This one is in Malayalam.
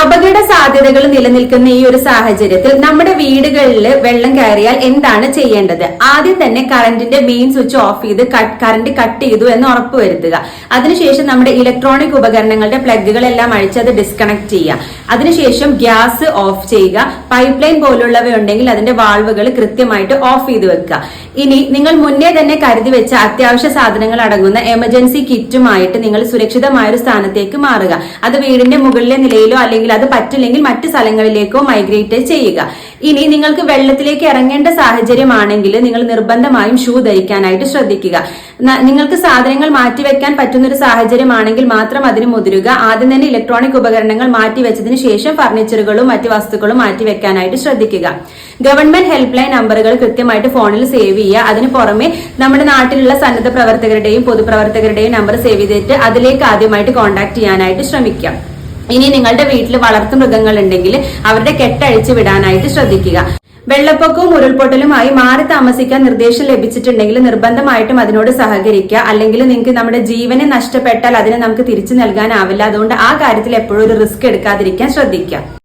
a അപകട സാധ്യതകൾ നിലനിൽക്കുന്ന ഈ ഒരു സാഹചര്യത്തിൽ നമ്മുടെ വീടുകളിൽ വെള്ളം കയറിയാൽ എന്താണ് ചെയ്യേണ്ടത്? ആദ്യം തന്നെ കറണ്ടിന്റെ മെയിൻ സ്വിച്ച് ഓഫ് ചെയ്ത് കറണ്ട് കട്ട് ചെയ്തു എന്ന് ഉറപ്പുവരുത്തുക അതിനുശേഷം നമ്മുടെ ഇലക്ട്രോണിക് ഉപകരണങ്ങളുടെ പ്ലഗുകളെല്ലാം അഴിച്ച് അത് ഡിസ്കണക്ട് ചെയ്യുക. അതിനുശേഷം ഗ്യാസ് ഓഫ് ചെയ്യുക. പൈപ്പ് ലൈൻ പോലുള്ളവ ഉണ്ടെങ്കിൽ അതിന്റെ വാൾവുകൾ കൃത്യമായിട്ട് ഓഫ് ചെയ്ത് വെക്കുക. ഇനി നിങ്ങൾ മുന്നേ തന്നെ കരുതി വെച്ച അത്യാവശ്യ സാധനങ്ങൾ അടങ്ങുന്ന എമർജൻസി കിറ്റുമായിട്ട് നിങ്ങൾ സുരക്ഷിതമായ ഒരു സ്ഥാനത്തേക്ക് മാറുക. അത് വീടിന്റെ മുകളിലെ നിലയിലോ അല്ലെങ്കിൽ അത് പറ്റില്ലെങ്കിൽ മറ്റ് സ്ഥലങ്ങളിലേക്കോ മൈഗ്രേറ്റ് ചെയ്യുക. ഇനി നിങ്ങൾക്ക് വെള്ളത്തിലേക്ക് ഇറങ്ങേണ്ട സാഹചര്യമാണെങ്കിൽ നിങ്ങൾ നിർബന്ധമായും ഷൂ ധരിക്കാനായിട്ട് ശ്രദ്ധിക്കുക. നിങ്ങൾക്ക് സാധനങ്ങൾ മാറ്റിവെക്കാൻ പറ്റുന്ന ഒരു സാഹചര്യമാണെങ്കിൽ മാത്രം അതിന് മുതിരുക. ആദ്യം തന്നെ ഇലക്ട്രോണിക് ഉപകരണങ്ങൾ മാറ്റിവെച്ചതിന് ശേഷം ഫർണിച്ചറുകളും മറ്റ് വസ്തുക്കളും മാറ്റിവെക്കാനായിട്ട് ശ്രദ്ധിക്കുക. ഗവൺമെന്റ് ഹെൽപ്പ് ലൈൻ നമ്പറുകൾ കൃത്യമായിട്ട് ഫോണിൽ സേവ് ചെയ്യുക. അതിന് പുറമെ നമ്മുടെ നാട്ടിലുള്ള സന്നദ്ധ പ്രവർത്തകരുടെയും പൊതുപ്രവർത്തകരുടെയും നമ്പർ സേവ് ചെയ്തിട്ട് അതിലേക്ക് ആദ്യമായിട്ട് കോൺടാക്ട് ചെയ്യാനായിട്ട് ശ്രമിക്കുക ഇനി നിങ്ങളുടെ വീട്ടിൽ വളർത്തു മൃഗങ്ങൾ ഉണ്ടെങ്കിൽ അവരുടെ കെട്ടഴിച്ച് വിടാനായിട്ട് ശ്രദ്ധിക്കുക. വെള്ളപ്പൊക്കവും ഉരുൾപൊട്ടലുമായി മാറി താമസിക്കാൻ നിർദ്ദേശം ലഭിച്ചിട്ടുണ്ടെങ്കിൽ നിർബന്ധമായിട്ടും അതിനോട് സഹകരിക്കുക. അല്ലെങ്കിൽ നിങ്ങൾക്ക് നമ്മുടെ ജീവനെ നഷ്ടപ്പെട്ടാൽ അതിനെ നമുക്ക് തിരിച്ചു നൽകാനാവില്ല. അതുകൊണ്ട് ആ കാര്യത്തിൽ എപ്പോഴും ഒരു റിസ്ക് എടുക്കാതിരിക്കാൻ ശ്രദ്ധിക്കുക.